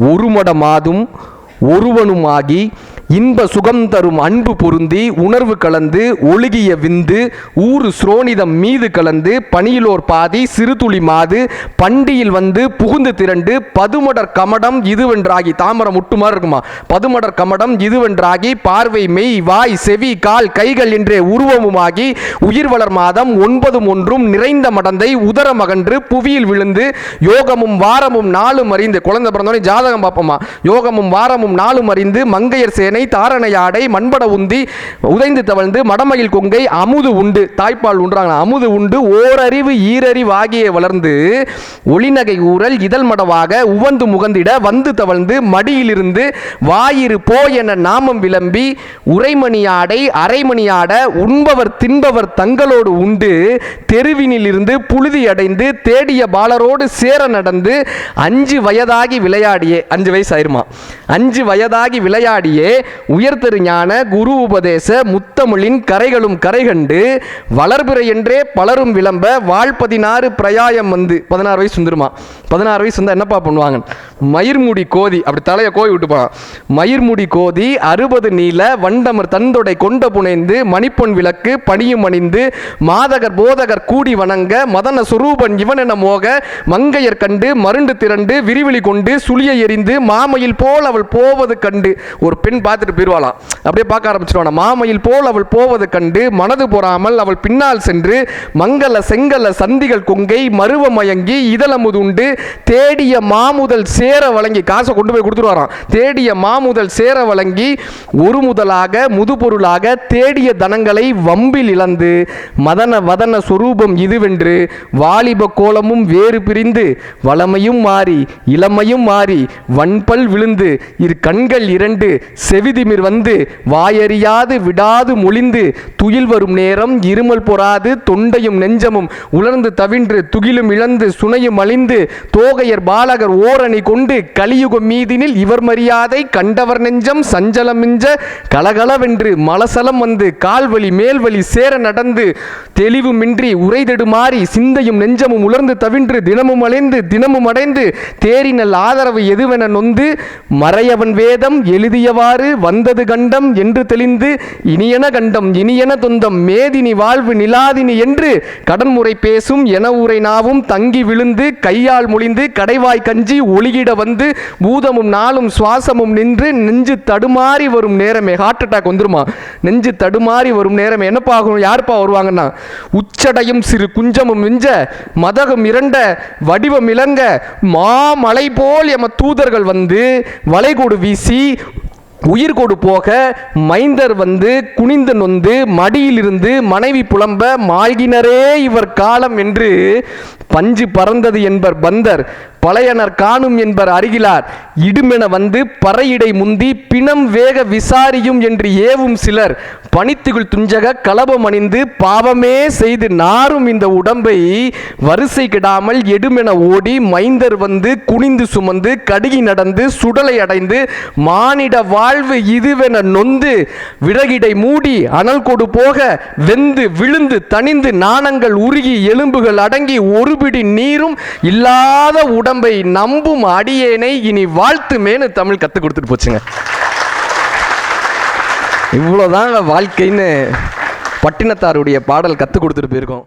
ஒரு மடமாதும் ஒருவனுமாகி இன்ப சுகம் தரும் அன்பு பொருந்தி உணர்வு கலந்து ஒழுகிய விந்து ஊறு ஸ்ரோனிதம் மீது கலந்து பனியிலோர் பாதி சிறுதுளி மாது பண்டியில் வந்து புகுந்து திரண்டு பதுமடர் கமடம் இதுவென்றாகி தாமரம் முட்டுமாறு இருக்குமா? பதுமடர் கமடம் இதுவென்றாகி பார்வை மெய் வாய் செவி கால் கைகள் என்றே உருவமுமாகி உயிர் வளர் மாதம் ஒன்பதும் ஒன்றும் நிறைந்த மடந்தை உதரம் அகன்று புவியில் விழுந்து யோகமும் வாரமும் நாளும் அறிந்து குழந்தை பிறந்தோடனே ஜாதகம் பார்ப்போமா? யோகமும் வாரமும் நாளும் அறிந்து மங்கையர் சேனை தாரணை ஆடை மண்பட உந்தி உதைந்து தவழ்ந்து மடமயில் கொங்கை அமுது உண்டு தாய்ப்பால் உண்டாங்க அமுது உண்டு ஓரறிவு ஈரறிவு ஆகிய வளர்ந்து ஒளிநகை ஊரல் இதழ் மடவாக உவந்து முகந்திட வந்து தவழ்ந்து மடியிலிருந்து வாயிறு போ என நாமம் விளம்பி உரைமணியாடை அரைமணியாட உண்பவர் தின்பவர் தங்களோடு உண்டு தெருவினிலிருந்து புழுதி அடைந்து தேடிய பாலரோடு சேர நடந்து அஞ்சு வயதாகி விளையாடியே அஞ்சு வயசு ஆயிருமா? அஞ்சு வயதாகி விளையாடியே உயர்தரு ஞான குரு உபதேச முத்தமிழின் கரைகளும் கரைகண்டு வளர்பிற என்றே பலரும் விளம்ப வாழ்பதினாறு பிரயாயம் வந்து. பதினாறு வயசு வந்துருமா பதினாறு வயசு வந்தால் என்னப்பா பண்ணுவாங்க? மயிர்முடி கோதி அப்படி தலையை கோய் விட்டுப்பான் மயிர்முடி கோதி அறுபது நீல வண்டமர் தந்தொடை கொண்ட புனைந்து மணிப்பொன் விளக்கு பணியும் அணிந்து மாதகர் போதகர் கூடி வணங்க மதன சுரூபன் இவன் என மோக மங்கையர் கண்டு மருண்டு திரண்டு விரிவிழி கொண்டு சுழியை எறிந்து மாமையில் போல் அவள் போவது கண்டு. ஒரு பெண் பார்த்துட்டு போயிடுவாளாம் அப்படியே பார்க்க ஆரம்பிச்சிருவான். மாமையில் போல் அவள் போவது கண்டு மனது பொறாமல் அவள் பின்னால் சென்று மங்கள செங்கல சந்திகள் கொங்கை மருவ மயங்கி இதழமுது உண்டு. தேடிய மாமுதல் சேர வழங்கி காசை கொண்டு போய் கொடுத்துருவாராம் தேடிய மாமுதல் சேர வழங்கி ஒரு முதலாக முதுபொருளாக தேடிய தனங்களை வம்பில் இழந்து மதன வதன சொரூபம் இதுவென்று வாலிப கோலமும் வேறு பிரிந்து வளமையும் மாறி இளமையும் மாறி வன்பல் விழுந்து இரு கண்கள் இரண்டு செவி செவிதிமிர் வந்து வாயறியாது விடாது மொழிந்து துயில் வரும் நேரம் இருமல் பொறாது தொண்டையும் நெஞ்சமும் உலர்ந்து தவின்று துகிலும் இழந்து சுனையும் அழிந்து தோகையர் பாலகர் ஓரணி கொண்டு கலியுகம் மீதினில் இவர் மரியாதை கண்டவர் நெஞ்சம் சஞ்சலமிஞ்ச கலகலவென்று மலசலம் வந்து கால்வழி மேல்வழி சேர நடந்து தெளிவுமின்றி உரைதெடுமாறி சிந்தையும் நெஞ்சமும் உலர்ந்து தவின்று தினமும் அலைந்து தினமும் அடைந்து தேரினல் ஆதரவு எதுவென நொந்து மறையவன் வேதம் எழுதியவாறு வந்தது கண்டம் என்று தெளிந்து இனியன கண்டம் இனியன தொந்தம் மேதினி வாழ்வு நிலாதினி என்று கடன்முறை பேசும் என உரை நாவும் தங்கி விழுந்து கையால் மொழிந்து கடைவாய் கஞ்சி ஒளியிட வந்து பூதமும் நாளும் சுவாசமும் நின்று நெஞ்சு தடுமாறி வரும் நேரமே. ஹார்ட் அட்டாக் வந்துருமா? நெஞ்சு தடுமாறி வரும் நேரமே. என்னப்பா ஆகும் யாருப்பா வருவாங்கன்னா? உச்சடையும் சிறு குஞ்சமும் மிஞ்ச மதகம் இரண்ட வடிவம் இளங்க மாமலை போல் எம தூதர்கள் வந்து வளைகூடு வீசி உயிர் கொடு போக மைந்தர் வந்து குனிந்து நொந்து மடியிலிருந்து மனைவி புலம்ப மாழ்கினரே இவர் காலம் என்று பஞ்சு பறந்தது என்பர் பந்தர். பழையனர் காணும் என்பர் அருகிலார். இடுமென வந்து பறையிடை முந்தி பிணம் வேக விசாரியும் என்று ஏவும் சிலர். பனித்துகள் துஞ்சக கலபம் அணிந்து பாவமே செய்து நாரும் இந்த உடம்பை வரிசை கிடாமல் எடுமென ஓடி மைந்தர் வந்து குனிந்து சுமந்து கடுகி நடந்து சுடலை அடைந்து மானிட வாழ்வு இதுவென நொந்து விறகிடை மூடி அனல் கொடு போக வெந்து விழுந்து தணிந்து நாணங்கள் உருகி எலும்புகள் அடங்கி ஒருபிடி நீரும் இல்லாத உடம்பை நம்பும் அடியேனை இனி வாழ்த்துமேனு தமிழ் கற்றுக் கொடுத்துட்டு போச்சுங்க. இவ்வளோதாங்க வாழ்க்கைன்னு பட்டினத்தாருடைய பாடல் கற்றுக் கொடுத்துட்டு போயிருக்கோம்.